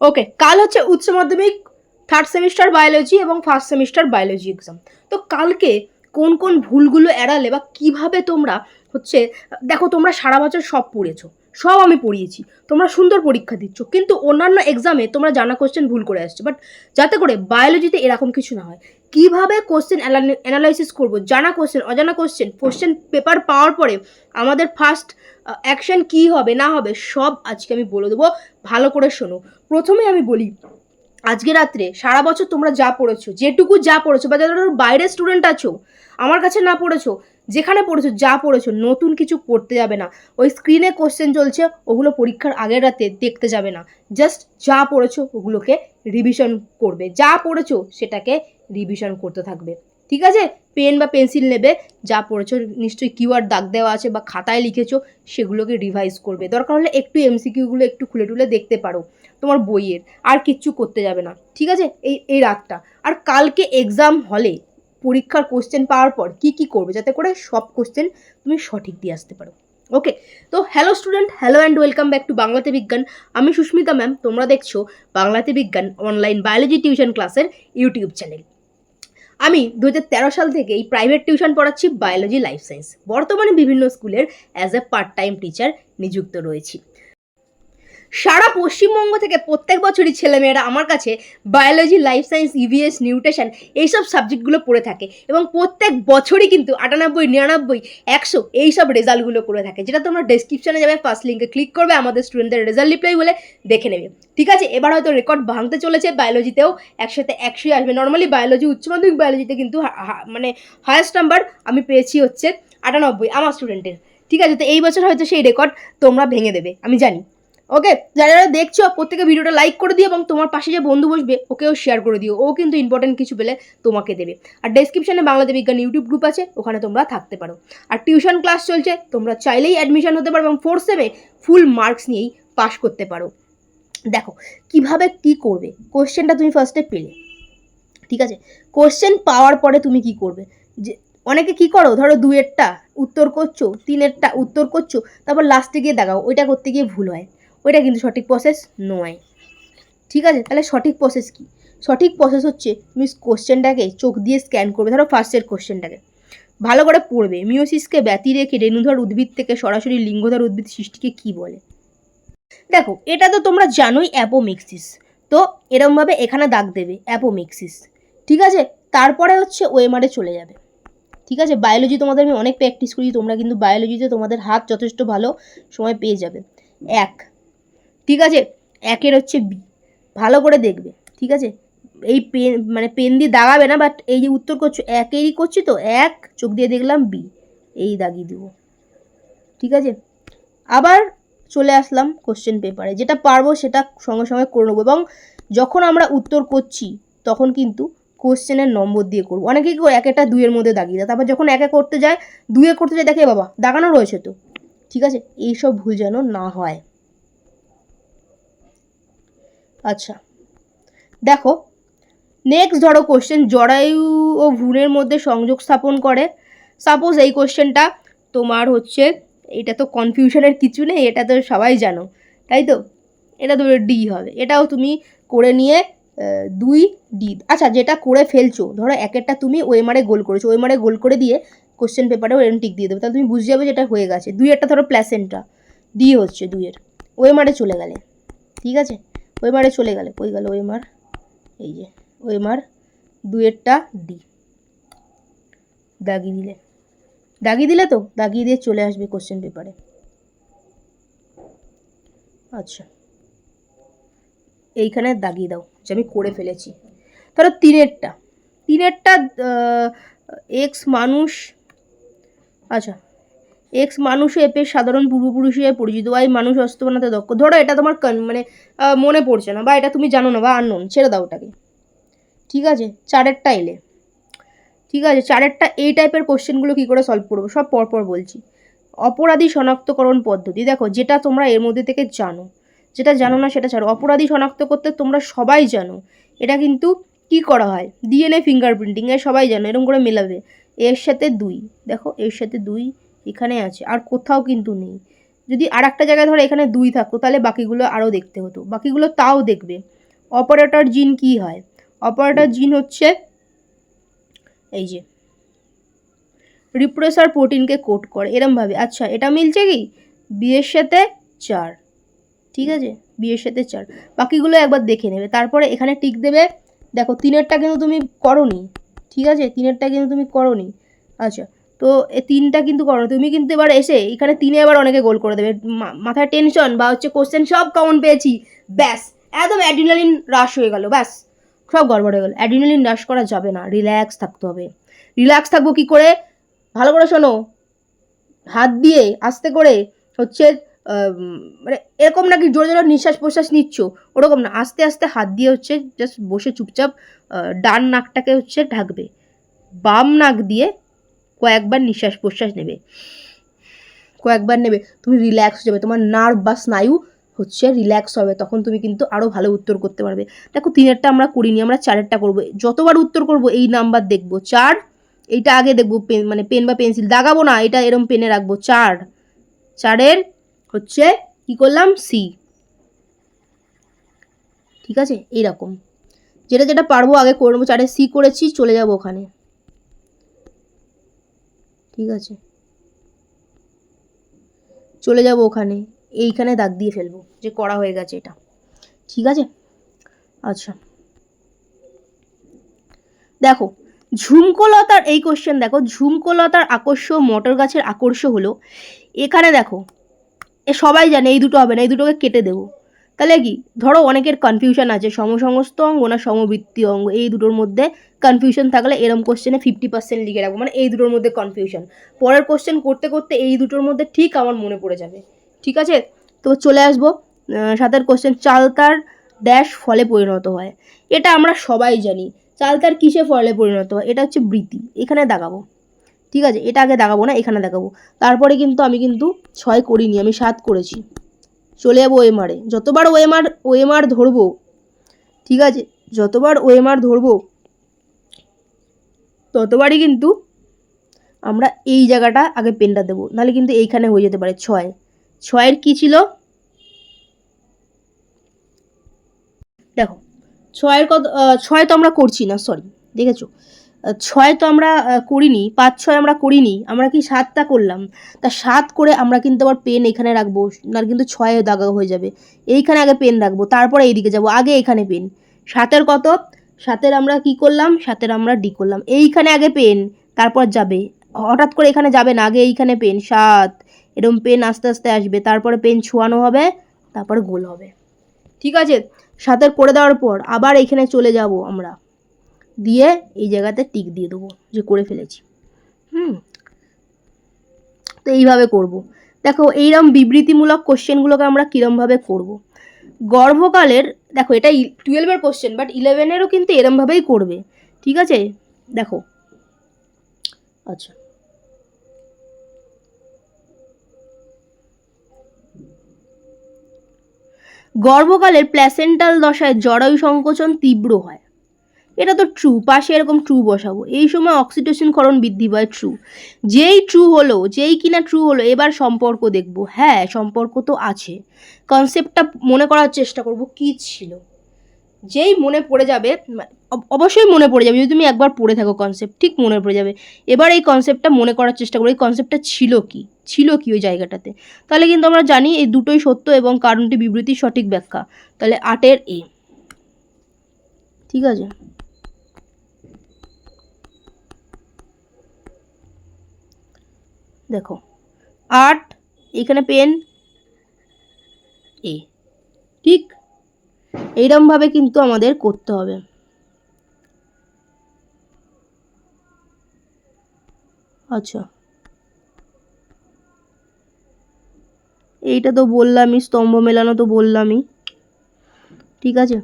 ওকে, কাল হচ্ছে উচ্চ মাধ্যমিক থার্ড সেমিস্টার বায়োলজি এবং ফার্স্ট সেমিস্টার বায়োলজি এক্সাম তো কালকে কোন কোন ভুলগুলো এড়ালে বা কীভাবে তোমরা হচ্ছে, দেখো তোমরা সারা বছর সব পড়েছো। সব আমি পড়িয়েছি। তোমরা সুন্দর পরীক্ষা দিচ্ছ। কিন্তু অন্যান্য এক্সামে তোমরা জানা কোশ্চেন ভুল করে আসছো। বাট যাতে করে বায়োলজিতে এরকম কিছু না হয়। কীভাবে কোশ্চেন অ্যানালাইসিস করব? জানা কোশ্চেন অজানা কোশ্চেন কোশ্চেন পেপার পাওয়ার পরে আমাদের ফার্স্ট অ্যাকশন কী হবে, না হবে, সব আজকে আমি বলে দেবো। ভালো করে শোনো। প্রথমে আমি বলি, আজকে রাত্রে সারা বছর তোমরা যা পড়েছো, যেটুকু যা পড়েছো, বা যারা বাইরের স্টুডেন্ট আছো, আমার কাছে না পড়েছো যেখানে পড়েছো, যা পড়েছো, নতুন কিছু পড়তে যাবে না। ওই স্ক্রিনে কোশ্চেন চলছে, ওগুলো পরীক্ষার আগের রাতে দেখতে যাবে না। জাস্ট যা পড়েছো, ওগুলোকে রিভিশন করবে। যা পড়েছো, সেটাকে রিভিশন করতে থাকবে। ঠিক আছে? পেন বা পেন্সিল নেবে, যা পড়েছো, নিশ্চয়ই কিওয়ার্ড দাগ দেওয়া আছে বা খাতায় লিখেছো, সেগুলোকে রিভাইজ করবে। দরকার হলে একটু এমসিকিউগুলো একটু খুলে টুলে দেখতে পারো, তোমার বইয়ের। আর কিচ্ছু করতে যাবে না। ঠিক আছে? এই এই রাতটা। আর কালকে এক্সাম হলে পরীক্ষার কোশ্চেন পাওয়ার পর কি কি করবে যাতে করে সব কোশ্চেন তুমি সঠিক দিয়ে আসতে পারো। ওকে তো hello student hello and welcome back to বাংলাতে বিজ্ঞান। আমি সুস্মিতা ম্যাম তোমরা দেখছ বাংলাতে বিজ্ঞান অনলাইন বায়োলজি টিউশন ক্লাসের ইউটিউব চ্যানেল আমি দু হাজার তেরো সাল থেকে এই প্রাইভেট টিউশন পড়াচ্ছি বায়োলজি লাইফ সায়েন্স বর্তমানে বিভিন্ন স্কুলের as a part time teacher নিযুক্ত রয়েছি। সারা পশ্চিমবঙ্গ থেকে প্রত্যেক বছরই ছেলেমেয়েরা আমার কাছে biology life science EVS nutrition এইসব সাবজেক্টগুলো পড়ে থাকে এবং প্রত্যেক বছরই কিন্তু আটানব্বই, নিরানব্বই, একশো এইসব রেজাল্টগুলো করে থাকে, যেটা তোমরা ডেসক্রিপশনে যাবে ফার্স্ট লিঙ্কে ক্লিক করবে, আমাদের স্টুডেন্টদের রেজাল্ট রিপ্লাই বলে দেখে নেবে। ঠিক আছে? এবার হয়তো রেকর্ড ভাঙতে চলেছে বায়োলজিতেও একসাথে একশোই আসবে। নর্মালি বায়োলজি উচ্চ মাধ্যমিক বায়োলজিতে কিন্তু মানে হায়েস্ট নাম্বার আমি পেয়েছি হচ্ছে আটানব্বই, আমার স্টুডেন্টের ঠিক আছে? তো এই বছর হয়তো সেই রেকর্ড তোমরা ভেঙে দেবে, আমি জানি। ওকে, যারা যারা দেখছ, প্রত্যেকে ভিডিওটা লাইক করে দিও এবং তোমার পাশে যে বন্ধু বসবে, ওকেও শেয়ার করে দিও। ও কিন্তু ইম্পর্টেন্ট কিছু পেলে তোমাকে দেবে। আর ডেসক্রিপশনে বাংলাদেশ বিজ্ঞান ইউটিউব গ্রুপ আছে, ওখানে তোমরা থাকতে পারো। আর টিউশন ক্লাস চলছে, তোমরা চাইলেই অ্যাডমিশন হতে পারো এবং ফোর্থ সেমে ফুল মার্কস নিয়েই পাশ করতে পারো। দেখো, কীভাবে কি করবে? কোশ্চেনটা তুমি ফার্স্টে পেলে। ঠিক আছে? কোশ্চেন পাওয়ার পরে তুমি কি করবে? যে, অনেকে কি করো? ধরো দুয়েরটা উত্তর করছ তিনেরটা উত্তর করছ, তারপর লাস্টে গিয়ে দেখাও, ওইটা করতে গিয়ে ভুল হয়। ওইটা কিন্তু সঠিক প্রসেস নয়। ঠিক আছে? তাহলে সঠিক প্রসেস কি? সঠিক প্রসেস হচ্ছে তুমি কোশ্চেনটাকে চোখ দিয়ে স্ক্যান করবে। ধরো ফার্স্টের কোশ্চেনটাকে ভালো করে পড়বে। মিওসিসকে ব্যতি রেখে রেণুধর উদ্ভিদ থেকে সরাসরি লিঙ্গধর উদ্ভিদ সৃষ্টিকে কি বলে? দেখো, এটা তো তোমরা জানোই অ্যাপোমিক্সিস। তো এরমভাবে এখানে দাগ দেবে অ্যাপোমিক্সিস। ঠিক আছে? তারপরে হচ্ছে ওয়েমারে চলে যাবে। ঠিক আছে? বায়োলজি তোমাদের আমি অনেক প্র্যাকটিস করি তোমরা কিন্তু বায়োলজিতে তোমাদের হাত যথেষ্ট ভালো সময় পেয়ে যাবে। এক ঠিক আছে? একের হচ্ছে বি ভালো করে দেখবে, ঠিক আছে? এই পেন মানে পেন দিয়ে দাগাবে না বাট এই যে উত্তর করছ, একেরই করছি তো? এক, চোখ দিয়ে দেখলাম বি এই দাগিয়ে দেবো। ঠিক আছে? আবার চলে আসলাম কোশ্চেন পেপারে যেটা পারব সেটা সঙ্গে সঙ্গে করে নেব এবং যখন আমরা উত্তর করছি, তখন কিন্তু কোশ্চেনের নম্বর দিয়ে করব। অনেকে কি করে, এক একটা দুইয়ের মধ্যে দাগিয়ে দেয়, তারপর যখন একে করতে যায় দুয়ে করতে যায়, দেখে বাবা, দাগানো রয়েছে তো। ঠিক আছে? এইসব ভুল যেন না হয়। আচ্ছা। দেখো নেক্সট ধরো কোশ্চেন জরায়ু ও ভ্রূণের মধ্যে সংযোগ স্থাপন করে। সাপোজ এই কোশ্চেনটা তোমার হচ্ছে, এটা তো কনফিউশনের কিছু নেই, এটা তো সবাই জানো, তাই তো? এটা তো ডি হবে। এটাও তুমি করে নিয়ে দুই ডি আচ্ছা যেটা করে ফেলছো, ধরো একেরটা তুমি ওয়েমারে গোল করেছ ওয়েমারে গোল করে দিয়ে কোশ্চেন পেপারেও এরম টিক দিয়ে দেবে, তাহলে তুমি বুঝে যাবে যেটা হয়ে গেছে। দুই একটা ধরো প্ল্যাসেন্টা ডি হচ্ছে দুইয়ের ওয়েমারে চলে গেলে, ঠিক আছে? ওয়েমারে চলে গেলে, কই গেল ওয়েমার এই যে ওয়েমার দুয়েরটা ডি দাগিয়ে দিলে। দাগিয়ে দিলে তো? দাগিয়ে দিয়ে চলে আসবে কোশ্চেন পেপারে আচ্ছা। এইখানে দাগিয়ে দাও, যে আমি করে ফেলেছি। ধরো তিনেরটা। তিনেরটা এক্স মানুষ আচ্ছা এক্স মানুষ এপের সাধারণ পূর্বপুরুষ হিসেবে পরিচিত ওয়াই মানুষ অস্ত্র বানাতে দক্ষ। ধরো এটা তোমার মানে মনে পড়ছে না বা এটা তুমি জানো না বা আননোন ছেড়ে দাও ওটাকে। ঠিক আছে? চারেরটা এলে। ঠিক আছে? চারেরটা এই টাইপের কোশ্চেনগুলো কী করে সলভ করব? সব পরপর বলছি। অপরাধী শনাক্তকরণ পদ্ধতি। দেখো, যেটা তোমরা এর মধ্যে থেকে জানো। যেটা জানো না সেটা ছাড়ো। অপরাধী শনাক্ত করতে তোমরা সবাই জানো। এটা কিন্তু কি করা হয়? ডিএনএ ফিঙ্গারপ্রিন্টিং এ সবাই জানো এরকম করে মেলাবে। এর সাথে দুই। দেখো, এর সাথে দুই এখানে আছে, আর কোথাও কিন্তু নেই। যদি আর একটা জায়গায় ধরো এখানে দুই থাকতো, তাহলে বাকিগুলো আরও দেখতে হতো। বাকিগুলো তাও দেখবে। অপারেটর জিন কি হয়? অপারেটর জিন হচ্ছে এই যে, রিপ্রেসার প্রোটিনকে কোট করে, এরমভাবে। আচ্ছা এটা মিলছে কি? বিয়ের সাথে চার, ঠিক আছে? বিয়ের সাথে চার। বাকিগুলো একবার দেখে নেবে। তারপরে এখানে টিক দেবে, দেখো, তিনেরটা কিন্তু তুমি করনি, ঠিক আছে? তিনেরটা কিন্তু তুমি করনি। আচ্ছা তো তিনটা কিন্তু করো। তুমি কিন্তু এবার এসে এখানে তিনে এবার অনেকে গোল করে দেবে। মাথায় টেনশন বা হচ্ছে কোশ্চেন সব কমন পেয়েছি। ব্যাস, একদম অ্যাড্রিনালিন রাশ হয়ে গেল, ব্যাস। সব গড়বড় হয়ে গেল। অ্যাড্রিনালিন রাশ করা যাবে না। রিল্যাক্স থাকতে হবে। রিল্যাক্স থাকব কি করে? ভালো করে শোনো। হাত দিয়ে আস্তে করে হচ্ছে মানে এরকম নাকি জোরে জোরে নিঃশ্বাস প্রশ্বাস নিচ্ছ, ওরকম না। আস্তে আস্তে হাত দিয়ে হচ্ছে জাস্ট বসে চুপচাপ ডান নাকটাকে হচ্ছে ঢাকবে। বাম নাক দিয়ে কয়েকবার নিঃশ্বাস প্রশ্বাস নেবে। কয়েকবার নেবে। তুমি রিল্যাক্স হয়ে যাবে। তোমার নার্ভ বা স্নায়ু হচ্ছে রিল্যাক্স হবে। তখন তুমি কিন্তু আরও ভালো উত্তর করতে পারবে। দেখো, তিনেরটা আমরা করিনি, আমরা চারেরটা করব। যতবার উত্তর করব, এই নাম্বার দেখব। চার, এইটা আগে দেখব, পেন মানে পেন বা পেন্সিল। দাগাবো না, এটা এরম পেনে রাখব। চার, চারের হচ্ছে কি করলাম? সি ঠিক আছে? এইরকম যেটা যেটা পারব, আগে করব। চারে সি করেছি, চলে যাব ওখানে। ঠিক আছে। চলে যাব ওখানে, এইখানে দাগ দিয়ে ফেলব যে করা হয়ে গেছে এটা। ঠিক আছে? আচ্ছা। দেখো, ঝুমকোলতার এই কোশ্চেন দেখো, ঝুমকোলতার আকর্ষ, মটর গাছের আকর্ষ হলো, এখানে দেখো, এ সবাই জানে, এই দুটো হবে না, এই দুটোকে কেটে দেবো। তাহলে কি? ধরো অনেকের কনফিউশন আছে সমসমস্ত অঙ্গ না সমবৃত্তি অঙ্গ? এই দুটোর মধ্যে কনফিউশন থাকলে এরম কোশ্চেনে ফিফটি পার্সেন্ট লিখে রাখব মানে এই দুটোর মধ্যে কনফিউশন পরের কোশ্চেন করতে করতে এই দুটোর মধ্যে ঠিক আমার মনে পড়ে যাবে। ঠিক আছে? তো চলে আসব সাতের কোশ্চেন চালতার ড্যাশ ফলে পরিণত হয়। এটা আমরা সবাই জানি, চালতার কিসে ফলে পরিণত হয়? এটা হচ্ছে বৃত্তি। এখানে দাগাবো ঠিক আছে? এটা আগে দাগাবো না, এখানে দেখাবো। তারপরে কিন্তু আমি কিন্তু ছয় করিনি, আমি সাত করেছি। চলে যাব ওএমআরে যতবার ওএমআর ওএমআর ধরবো, ঠিক আছে? যতবার ওএমআর ধরবো, ততবারই কিন্তু আমরা এই জায়গাটা আগে পেনটা দেবো। নাহলে কিন্তু এইখানে হয়ে যেতে পারে ছয়। ছয়ের কি ছিল? দেখো, ছয়ের কত ছয় তো আমরা করছি না সরি দেখেছ? ছয় তো আমরা করিনি, পাঁচ ছয় আমরা করিনি, আমরা কি সাতটা করলাম? তা সাত করে আমরা কিন্তু আবার পেন এখানে রাখব না কিন্তু ছয়ে দাগা হয়ে যাবে। এইখানে আগে পেন রাখব, তারপরে এইদিকে যাব, আগে এখানে পেন। সাতের কত? সাতের আমরা কি করলাম? সাতের আমরা ডি করলাম। এইখানে আগে পেন, তারপর যাবে। হঠাৎ করে এখানে যাবে না, আগে এইখানে পেন, সাত। এরকম পেন আস্তে আস্তে আসবে, তারপরে পেন ছোঁয়ানো হবে, তারপর গোল হবে। ঠিক আছে? সাতের করে দেওয়ার পর আবার এইখানে চলে যাব আমরা। দিয়ে এই জায়গাতে টিক দিয়ে দেবো যে করে ফেলেছি। হুম। তো এইভাবে করব। দেখো এইরকম বিবৃতিমূলক কোশ্চেনগুলোকে আমরা কীরমভাবে করব? গর্ভকালের, দেখো, এটা টুয়েলভের কোশ্চেন বাট ইলেভেনেরও কিন্তু এরমভাবেই করবে। ঠিক আছে? দেখো। আচ্ছা। গর্ভকালের প্ল্যাসেন্টাল দশায় জরায়ু সংকোচন তীব্র হয়। এটা তো ট্রু পাশে এরকম ট্রু বসাবো। এই সময় অক্সিটোসিন ক্ষরণ বৃদ্ধি পায় ট্রু যেই ট্রু হলো, যেই কিনা ট্রু হলো, এবার সম্পর্ক দেখব। হ্যাঁ সম্পর্ক তো আছে। কনসেপ্টটা মনে করার চেষ্টা করব কি ছিল। যেই মনে পড়ে যাবে অব- অবশ্যই মনে পড়ে যাবে। যদি তুমি একবার পড়ে থাকো কনসেপ্ট ঠিক মনে পড়ে যাবে। এবার এই কনসেপ্টটা মনে করার চেষ্টা করো এই কনসেপ্টটা ছিল কি? ছিল কি ওই জায়গাটাতে? তাহলে কিন্তু আমরা জানি এই দুটোই সত্য এবং কারণটি বিবৃতি সঠিক ব্যাখ্যা। তাহলে আটের এ। ঠিক আছে? দেখো। আট, এখানে পেন। এ, ঠিক এইরমভাবে কিন্তু আমাদের করতে হবে। আচ্ছা। এইটা তো বললামই, স্তম্ভ মেলানো তো বললামই। ঠিক আছে।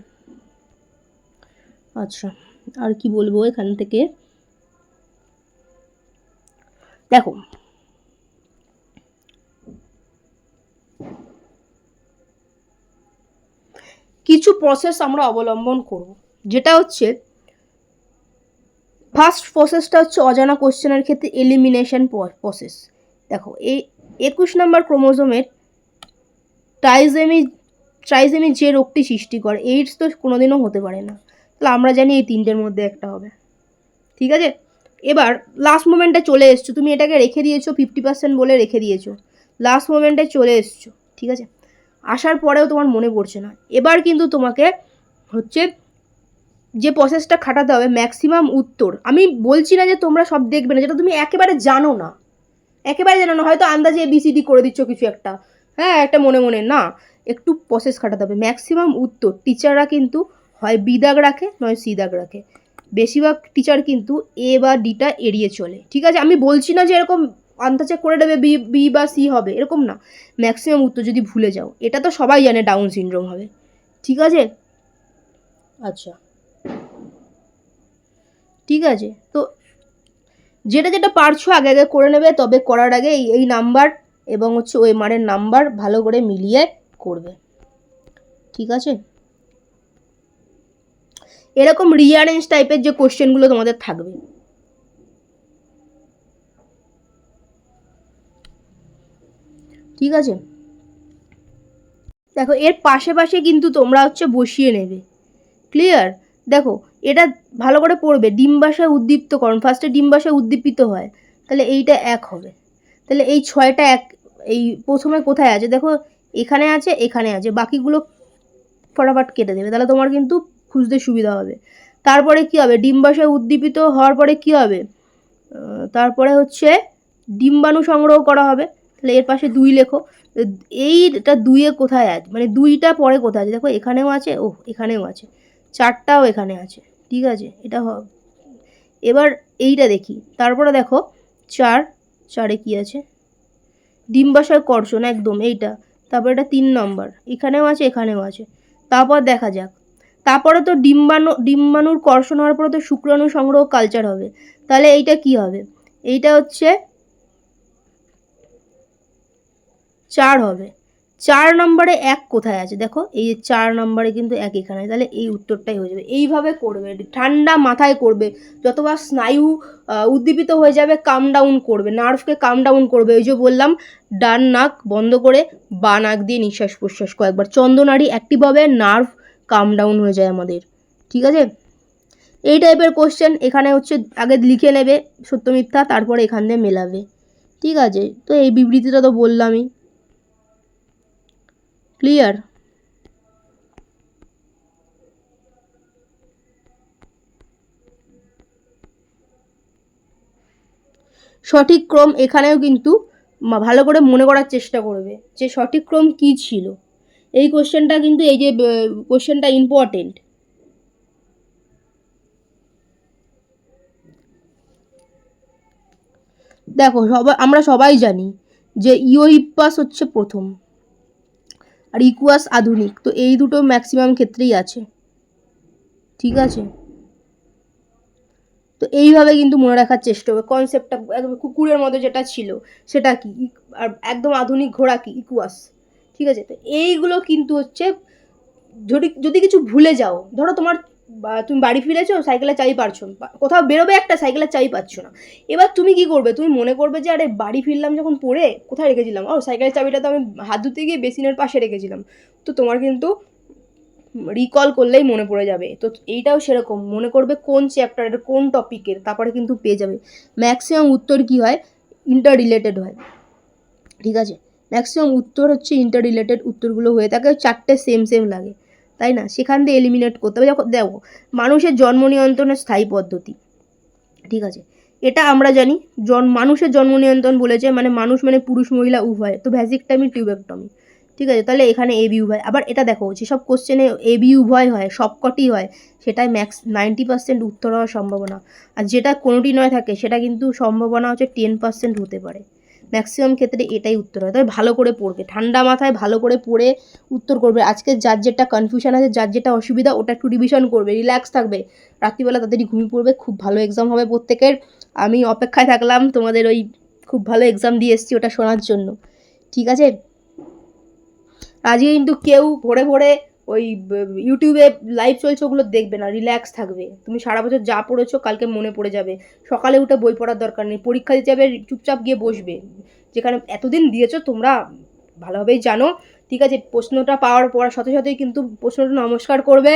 আচ্ছা আর কি বলব এখান থেকে? দেখো কিছু প্রসেস আমরা অবলম্বন করব। যেটা হচ্ছে ফার্স্ট প্রসেসটা হচ্ছে অজানা কোশ্চেনের ক্ষেত্রে এলিমিনেশন প্রসেস দেখো, এই একুশ নম্বর ক্রোমোজোমের ট্রাইজেমি ট্রাইজেমি যে রোগটি সৃষ্টি করে এইডস তো কোনোদিনও হতে পারে না। তাহলে আমরা জানি এই তিনটের মধ্যে একটা হবে। ঠিক আছে? এবার লাস্ট মোমেন্টে চলে এসছো। তুমি এটাকে রেখে দিয়েছ ফিফটি পার্সেন্ট বলে রেখে দিয়েছ। লাস্ট মোমেন্টে চলে এসছো। ঠিক আছে? আসার পরেও তোমার মনে পড়ছে না। এবার কিন্তু তোমাকে হচ্ছে যে প্রসেসটা খাটাতে হবে ম্যাক্সিমাম উত্তর। আমি বলছি না যে তোমরা সব দেখবে না, যেটা তুমি একেবারে জানো না। একেবারে জানো না, হয়তো আন্দাজে এবিসিডি করে দিচ্ছ কিছু একটা। হ্যাঁ একটা মনে মনে। না, একটু প্রসেস খাটাতে হবে। ম্যাক্সিমাম উত্তর টিচাররা কিন্তু হয় বি দাগ রাখে, নয় সি দাগ রাখে। বেশিরভাগ টিচার কিন্তু এ বা ডিটা এড়িয়ে চলে। ঠিক আছে? আমি বলছি না যে এরকম আন্দাজে করে দেবে বি বি বা সি হবে এরকম না। ম্যাক্সিমাম উত্তর যদি ভুলে যাও এটা তো সবাই জানে ডাউন সিনড্রোম হবে। ঠিক আছে? আচ্ছা। ঠিক আছে? তো যেটা যেটা পারছ আগে আগে করে নেবে তবে করার আগে এই এই নাম্বার এবং হচ্ছে ওই মারের নাম্বার ভালো করে মিলিয়ে করবে। ঠিক আছে? এরকম রিয়ারেঞ্জ টাইপের যে কোশ্চেনগুলো তোমাদের থাকবে। ঠিক আছে? দেখো, এর পাশে পাশে কিন্তু তোমরা হচ্ছে বসিয়ে নেবে। ক্লিয়ার দেখো, এটা ভালো করে পড়বে। ডিম্বাশয় উদ্দীপ্তকরণ ফার্স্টে ডিম্বাশয় উদ্দীপিত হয়। তাহলে এইটা এক হবে। তাহলে এই ছয়টা এক, এই প্রথমে কোথায় আছে? দেখো, এখানে আছে এখানে আছে। বাকিগুলো ফটাফট কেটে দেবে। তাহলে তোমার কিন্তু খুঁজতে সুবিধা হবে। তারপরে কি হবে? ডিম্বাশয় উদ্দীপিত হওয়ার পরে কি হবে? তারপরে হচ্ছে ডিম্বাণু সংগ্রহ করা হবে। তাহলে এর পাশে দুই লেখো। এইটা দুইয়ে কোথায় আছে? মানে দুইটা পরে কোথায় আছে? দেখো, এখানেও আছে ও এখানেও আছে। চারটাও এখানে আছে, ঠিক আছে? এটা এবার এইটা দেখি। তারপরে দেখো, চার, চারে কি আছে? ডিম্বাশয় কর্ষণ, একদম, এইটা। তারপর এটা তিন নম্বর। এখানেও আছে এখানেও আছে। তারপর দেখা যাক। তারপরে তো ডিম্বাণু ডিম্বাণুর কর্ষণ হওয়ার পরে তো শুক্রাণু সংগ্রহ কালচার হবে। তাহলে এইটা কি হবে? এইটা হচ্ছে চার হবে। চার নম্বরে এক কোথায় আছে? দেখো, এই যে চার নম্বরে কিন্তু এক এখানে, তাহলে এই উত্তরটাই হয়ে যাবে। এইভাবে করবে ঠান্ডা মাথায় করবে। যতবার স্নায়ু উদ্দীপিত হয়ে যাবে কাম ডাউন করবে। নার্ভকে কাম ডাউন করবে। ওই যে বললাম, ডান নাক বন্ধ করে বা নাক দিয়ে নিঃশ্বাস প্রশ্বাস কয়েকবার চন্দনারি অ্যাক্টিভ হবে নার্ভ কাম ডাউন হয়ে যায় আমাদের। ঠিক আছে? এই টাইপের কোশ্চেন এখানে হচ্ছে আগে লিখে নেবে সত্য মিথ্যা, তারপরে এখান দিয়ে মেলাবে। ঠিক আছে? তো এই বিবৃতিটা তো বললামই। ক্লিয়ার। সঠিক ক্রম এখানেও কিন্তু ভালো করে মনে করার চেষ্টা করবে যে সঠিক ক্রম কী ছিল। এই কোশ্চেনটা কিন্তু এই যে কোশ্চেনটা ইম্পর্টেন্ট দেখো সবাই আমরা সবাই জানি যে ইওইপাস হচ্ছে প্রথম। আর ইকুয়াস আধুনিক, তো এই দুটো ম্যাক্সিমাম ক্ষেত্রেই আছে। ঠিক আছে? তো এইভাবে কিন্তু মনে রাখার চেষ্টা হবে কনসেপ্টটা একদম কুকুরের মতো যেটা ছিল, সেটা কি? ইক- আর একদম আধুনিক ঘোড়া কি? ইকুয়াস ঠিক আছে? তো এইগুলো কিন্তু হচ্ছে, যদি যদি কিছু ভুলে যাও, ধরো তোমার বা- তুমি বাড়ি ফিরেছো, সাইকেলের চাবি পারছ কোথাও বেরোবে একটা, সাইকেলের চাবি পাচ্ছ না। এবার তুমি কি করবে? তুমি মনে করবে যে, আরে, বাড়ি ফিরলাম যখন পড়ে, কোথায় রেখেছিলাম? ও, সাইকেলের চাবিটা তো আমি হাত ধুতে গিয়ে বেসিনের পাশে রেখেছিলাম। তো তোমার কিন্তু রিকল করলেই মনে পড়ে যাবে। তো এইটাও সেরকম। মনে করবে কোন চ্যাপ্টারের কোন টপিকের তারপরে কিন্তু পেয়ে যাবে। ম্যাক্সিমাম উত্তর কি হয়? ইন্টার রিলেটেড হয়। ঠিক আছে? ম্যাক্সিমাম উত্তর হচ্ছে ইন্টার রিলেটেড উত্তরগুলো হয়ে থাকে, চারটে সেম সেম লাগে। তাই না? সেখান দিয়ে এলিমিনেট করতে হবে। যখন দেখো, মানুষের জন্ম নিয়ন্ত্রণের স্থায়ী পদ্ধতি। ঠিক আছে? এটা আমরা জানি। জন, মানুষের জন্ম নিয়ন্ত্রণ বলেছে মানে মানুষ মানে পুরুষ, মহিলা, উভয়। তো ভ্যাজিকটমি টিউবেকটমি ঠিক আছে? তাহলে এখানে এ বি উভয়। আবার এটা দেখো, যেসব কোশ্চেনে এ বি উভয় হয়, সবকটি হয়, সেটাই ম্যাক্স নাইনটি পার্সেন্ট উত্তর হওয়ার সম্ভাবনা। আর যেটা কোনোটি নয় থাকে, সেটা কিন্তু সম্ভাবনা হচ্ছে টেন পার্সেন্ট হতে পারে। ম্যাক্সিমাম ক্ষেত্রে এটাই উত্তর হয়। তবে ভালো করে পড়বে। ঠান্ডা মাথায় ভালো করে পড়ে উত্তর করবে। আজকে যার যেটা কনফিউশন আছে, যার যেটা অসুবিধা, ওটা একটু রিভিশন করবে। রিল্যাক্স থাকবে। রাত্রিবেলা তাদেরই ঘুমিয়ে পড়বে। খুব ভালো এক্সাম হবে প্রত্যেকের। আমি অপেক্ষায় থাকলাম। তোমাদের ওই খুব ভালো এক্সাম দিয়ে এসেছি ওটা শোনার জন্য। ঠিক আছে? আজকে কিন্তু কেউ ভোরে ভোরে ওই ইউটিউবে লাইভ চলছে, ওগুলো দেখবে না রিল্যাক্স থাকবে। তুমি সারা বছর যা পড়েছো, কালকে মনে পড়ে যাবে। সকালে উঠে বই পড়ার দরকার নেই, পরীক্ষা দিতে যাবে, চুপচাপ গিয়ে বসবে। যেখানে এতদিন দিয়েছ, তোমরা ভালোভাবেই জানো। ঠিক আছে, প্রশ্নটা পাওয়ার পর, সাথে সাথেই কিন্তু প্রশ্নটা নমস্কার করবে।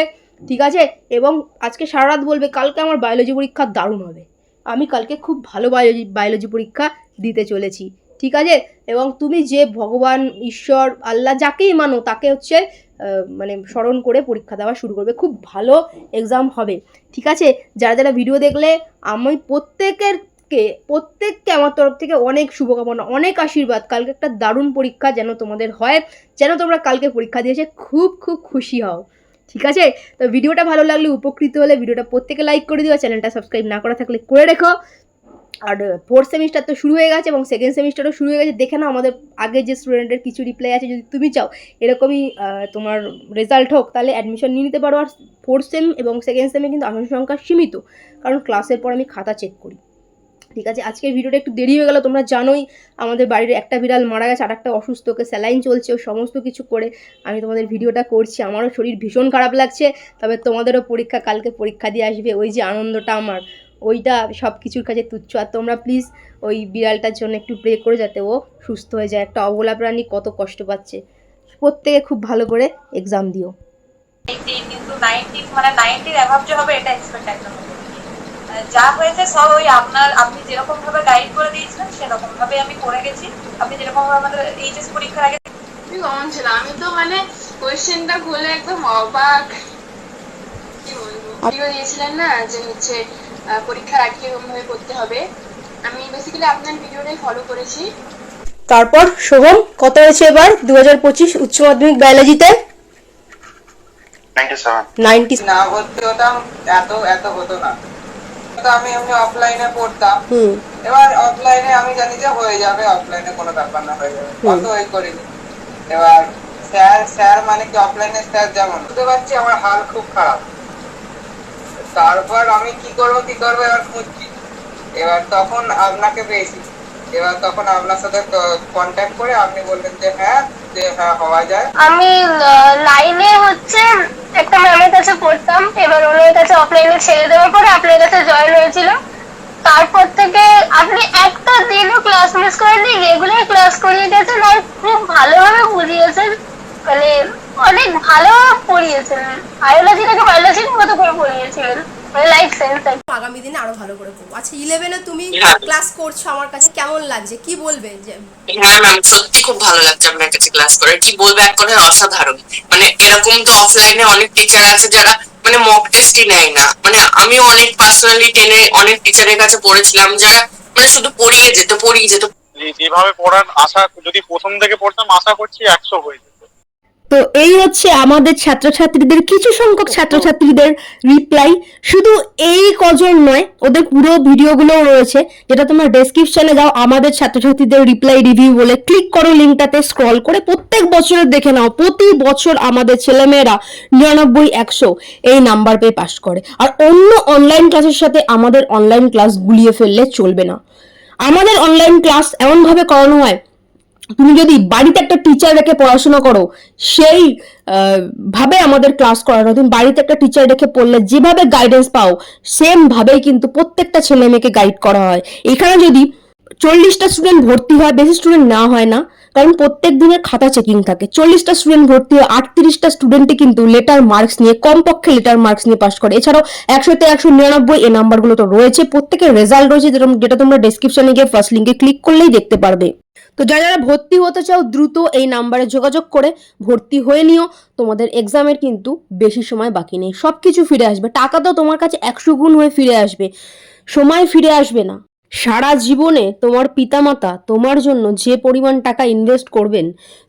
ঠিক আছে? এবং আজকে সারা রাত বলবে, কালকে আমার বায়োলজি পরীক্ষা দারুণ হবে। আমি কালকে খুব ভালো বায়োলজি বায়োলজি পরীক্ষা দিতে চলেছি। ঠিক আছে? এবং তুমি যে ভগবান, ঈশ্বর, আল্লাহ যাকেই মানো, তাকে হচ্ছে মানে স্মরণ করে পরীক্ষা দেওয়া শুরু করবে। খুব ভালো এক্সাম হবে। ঠিক আছে? যারা যারা ভিডিও দেখলে, আমি প্রত্যেকের কে প্রত্যেককে আমার তরফ থেকে অনেক শুভকামনা, অনেক আশীর্বাদ। কালকে একটা দারুণ পরীক্ষা যেন তোমাদের হয়, যেন তোমরা কালকে পরীক্ষা দিয়েছে, খুব খুব খুশি হও। ঠিক আছে? তো ভিডিওটা ভালো লাগলে, উপকৃত হলে ভিডিওটা প্রত্যেকে লাইক করে দিও। চ্যানেলটা সাবস্ক্রাইব না করা থাকলে করে রেখো। আর ফোর্থ সেমিস্টার তো শুরু হয়ে গেছে এবং সেকেন্ড সেমিস্টারও শুরু হয়ে গেছে। দেখে নাও আমাদের আগে যে স্টুডেন্টের কিছু রিপ্লাই আছে, যদি তুমি চাও, এরকমই তোমার রেজাল্ট হোক, তাহলে অ্যাডমিশন নিয়ে নিতে পারো। আর ফোর্থ সেম এবং সেকেন্ড সেমে কিন্তু আসন সংখ্যা সীমিত, কারণ ক্লাসের পর আমি খাতা চেক করি। ঠিক আছে, আজকের ভিডিওটা একটু দেরি হয়ে গেল, তোমরা জানোই আমাদের বাড়ির একটা বিড়াল মারা গেছে আর একটা অসুস্থ, ওকে স্যালাইন চলছে, ও সমস্ত কিছু করে আমি তোমাদের ভিডিওটা করছি। আমারও শরীর ভীষণ খারাপ লাগছে, তবে তোমাদেরও পরীক্ষা, কালকে পরীক্ষা দিয়ে আসবে, ওই যে আনন্দটা আমার। ওইটা সব কিছুর কাছে তুচ্ছ। আর তোমরা প্লিজ ওই বিড়ালটার জন্য একটু প্রে করে যাতে ও সুস্থ হয়ে যায়। একটা অবলা প্রাণী কত কষ্ট পাচ্ছে। প্রত্যেকে খুব ভালো করে এক্সাম দিও। মানে যে হবে এটা এক্সপেক্ট একদম যা হয়েছে সব ওই আপনার আপনি যেরকম ভাবে গাইড করে দিয়েছিলেন সেরকম ভাবে আমি করে গেছি। আপনি যেরকম ভাবে আমাদের এইচএস পরীক্ষার আগে কমন ছিল আমি তো মানে কোয়েশ্চেনটা খুলে একদম অবাক। কি বলব? ভিডিও দিয়েছিলেন না যে হচ্ছে পরীক্ষার আগে কীরকম ভাবে করতে হবে। আমি বেসিক্যালি আপনার ভিডিওটাই ফলো করেছি। তারপর সোহম কত হয়েছে এবার? দু হাজার পঁচিশ উচ্চ মাধ্যমিক বায়োলজিতে 97 নাইনটি না ভর্তি হতাম এত এত হতো না। তো আমি এমনি অফলাইনে পড়তাম। এবার অফলাইনে আমি জানি যে হয়ে যাবে অফলাইনে কোনো ব্যাপার না হয়ে যাবে। হুম। অত ওই করিনি। এবার স্যার স্যার মানে কি অফলাইনে স্যার যেমন বুঝতে পারছি আমার হাল খুব খারাপ। তারপর আমি কি করব, কি করব, এবার খুঁজছি। এবার তখন আপনাকে পেয়েছি। এবার তখন আপনার সাথে কন্ট্যাক্ট করে আপনি বললেন যে হ্যাঁ যে হ্যাঁ হওয়া যায়। আমি লাইনে হচ্ছে একটা ম্যামের কাছে পড়তাম। এবার ওনার কাছে অফলাইনে ছেড়ে দেওয়ার পরে আপনার কাছে জয়েন হয়েছিল। তারপর থেকে আপনি একটা দিনও ক্লাস মিস করেননি রেগুলার ক্লাস করিয়ে গেছেন আর খুব ভালোভাবে বুঝিয়েছেন। মানে অনেক ভালো পড়িয়েছেন। বায়োলজিটাকে বায়োলজির মতো করে পড়িয়েছিলেন মানে লাইফ সেন্স আগামী দিনে আরও ভালো করে করব আচ্ছা ইলেভেনে তুমি হ্যাঁ। ক্লাস করছ আমার কাছে কেমন লাগছে? কি বলবে যে হ্যাঁ ম্যাম সত্যি খুব ভালো লাগছে আপনার কাছে ক্লাস করে। কি বলব এক কথায় অসাধারণ। মানে এরকম তো অফলাইনে অনেক টিচার আছে যারা মানে মক টেস্টই নেয় না। মানে আমিও অনেক পার্সোনালি টেনে অনেক টিচারের কাছে পড়েছিলাম যারা মানে শুধু পড়িয়ে যেত পড়িয়ে যেত। যেভাবে পড়ান আশা যদি প্রথম থেকে পড়তাম আশা করছি একশো হয়ে যেত। তো এই হচ্ছে আমাদের ছাত্রছাত্রীদের, কিছু সংখ্যক ছাত্রছাত্রীদের রিপ্লাই শুধু এই কজন নয়, ওদের পুরো ভিডিওগুলোও রয়েছে, যেটা তোমরা ডেসক্রিপশনে যাও আমাদের ছাত্রছাত্রীদের রিপ্লাই রিভিউ বলে ক্লিক করো লিঙ্কটাতে স্ক্রল করে প্রত্যেক বছরের দেখে নাও। প্রতি বছর আমাদের ছেলেমেয়েরা নিরানব্বই, একশো এই নাম্বার পেয়ে পাশ করে। আর অন্য অনলাইন ক্লাসের সাথে আমাদের অনলাইন ক্লাস গুলিয়ে ফেললে চলবে না। আমাদের অনলাইন ক্লাস এমনভাবে করানো হয় তুমি যদি বাড়িতে একটা টিচার রেখে পড়াশোনা করো, সেই ভাবে আমাদের ক্লাস করানো, তুমি বাড়িতে একটা টিচার রেখে পড়লে যেভাবে গাইডেন্স পাও সেম ভাবেই কিন্তু প্রত্যেকটা ছেলে মেয়েকে গাইড করা হয়। এখানে যদি চল্লিশটা স্টুডেন্ট ভর্তি হয়, বেশি স্টুডেন্ট না হয় না, কারণ প্রত্যেক দিনের খাতা চেকিং থাকে। চল্লিশটা স্টুডেন্ট ভর্তি হয় আটত্রিশটা স্টুডেন্টই কিন্তু লেটার মার্কস নিয়ে, কমপক্ষে লেটার মার্কস নিয়ে পাস করে। এছাড়াও একশোতে একশো নিরানব্বই, এই নাম্বারগুলো তো রয়েছে, প্রত্যেকের রেজাল্ট রয়েছে যেটা তোমরা ডেসক্রিপশনে গিয়ে ফার্স্ট লিঙ্কে ক্লিক করলেই দেখতে পারবে। তো যারা যারা ভর্তি হতে চাও, দ্রুত এই নাম্বারে যোগাযোগ করে ভর্তি হয়ে নিও। তোমাদের এক্সামের কিন্তু বেশি সময় বাকি নেই। সব কিছু ফিরে আসবে। টাকা তো তোমার কাছে একশো গুণ হয়ে ফিরে আসবে। সময় ফিরে আসবে না। সারা জীবনে তোমার পিতামাতা তোমার জন্য যে পরিমাণ টাকা ইনভেস্ট করবেন,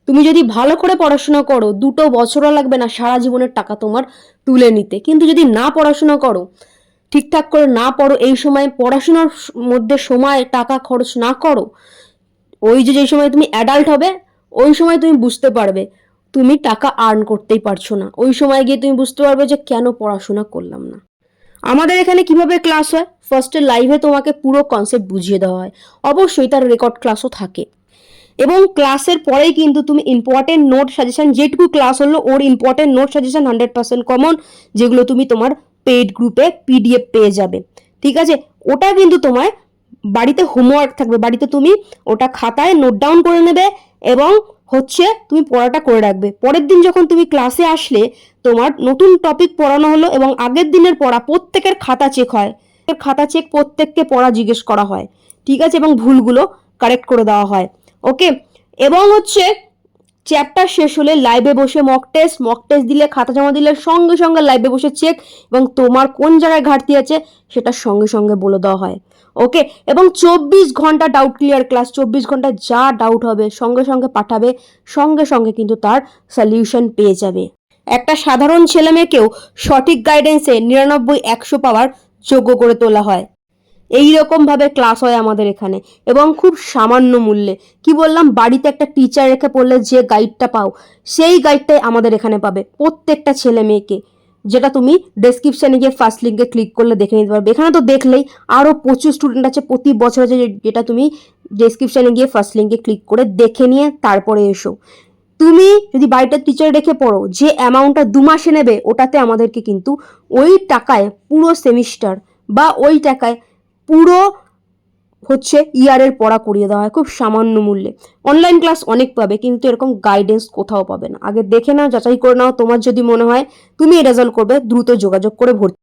তুমি যদি ভালো করে পড়াশোনা করো, দুটো বছরও লাগবে না সারা জীবনের টাকা তোমার তুলে নিতে। কিন্তু যদি না পড়াশোনা করো, ঠিকঠাক করে না পড়ো, এই সময় পড়াশোনার মধ্যে সময়, টাকা খরচ না করো ওই যে যেই সময় তুমি অ্যাডাল্ট হবে, ওই সময় তুমি বুঝতে পারবে। তুমি টাকা আর্ন করতেই পারছ না। ওই সময় গিয়ে তুমি বুঝতে পারবে যে কেন পড়াশোনা করলাম না। আমাদের এখানে কীভাবে ক্লাস হয়? ফার্স্টে লাইভে তোমাকে পুরো কনসেপ্ট বুঝিয়ে দেওয়া হয়। অবশ্যই তার রেকর্ড ক্লাসও থাকে। এবং ক্লাসের পরেই কিন্তু তুমি ইম্পর্টেন্ট নোট সাজেশন যেটুকু ক্লাস হলো, ওর important note suggestion hundred percent common যেগুলো তুমি তোমার পেইড গ্রুপে পিডিএফ পেয়ে যাবে। ঠিক আছে? ওটা কিন্তু তোমার বাড়িতে হোমওয়ার্ক থাকবে। বাড়িতে তুমি ওটা খাতায় নোট ডাউন করে নেবে এবং হচ্ছে তুমি পড়াটা করে রাখবে। পরের দিন যখন তুমি ক্লাসে আসলে তোমার নতুন টপিক পড়ানো হলো এবং আগের দিনের পড়া প্রত্যেকের খাতা চেক হয়। খাতা চেক প্রত্যেককে পড়া জিজ্ঞেস করা হয়। ঠিক আছে? এবং ভুলগুলো কারেক্ট করে দেওয়া হয়। ওকে এবং হচ্ছে চ্যাপ্টার শেষ হলে লাইভে বসে মক টেস্ট মক টেস্ট দিলে, খাতা জমা দিলে সঙ্গে সঙ্গে লাইভে বসে চেক এবং তোমার কোন জায়গায় ঘাটতি আছে সেটা সঙ্গে সঙ্গে বলে দেওয়া হয়। ওকে এবং চব্বিশ ঘণ্টা ডাউট ক্লিয়ার ক্লাস চব্বিশ ঘণ্টা যা ডাউট হবে, সঙ্গে সঙ্গে পাঠাবে, সঙ্গে সঙ্গে কিন্তু তার সলিউশন পেয়ে যাবে। একটা সাধারণ ছেলে মেয়েকেও সঠিক গাইডেন্সে নিরানব্বই, একশো পাওয়ার যোগ্য করে তোলা হয়। এই রকম ভাবে ক্লাস হয় আমাদের এখানে। এবং খুব সামান্য মূল্যে। কি বললাম? বাড়িতে একটা টিচার রেখে পড়লে যে গাইডটা পাও, সেই গাইডটাই আমাদের এখানে পাবে। প্রত্যেকটা ছেলে মেয়েকে যেটা তুমি ডেসক্রিপশানে গিয়ে ফার্স্ট লিঙ্কে ক্লিক করলে দেখে নিতে পারবে। এখানে তো দেখলেই আরও প্রচুর স্টুডেন্ট আছে, প্রতি বছর আছে যেটা তুমি ডেসক্রিপশানে গিয়ে ফার্স্ট লিঙ্কে ক্লিক করে দেখে নিয়ে তারপরে এসো। তুমি যদি বাড়িটা টিচার রেখে পড়ো, যে অ্যামাউন্টটা দু মাসে নেবে, ওটাতে আমাদেরকে কিন্তু ওই টাকায় পুরো সেমিস্টার বা ওই টাকায় পুরো হচ্ছে ইয়ারের পড়া করিয়ে দেওয়া হয় খুব সামান্য মূল্যে। অনলাইন ক্লাস অনেক পাবে, কিন্তু এরকম গাইডেন্স কোথাও পাবে না। আগে দেখে নাও, যাচাই করে নাও, তোমার যদি মনে হয় তুমি রেজাল্ট করবে, দ্রুত যোগাযোগ করে ভর্তি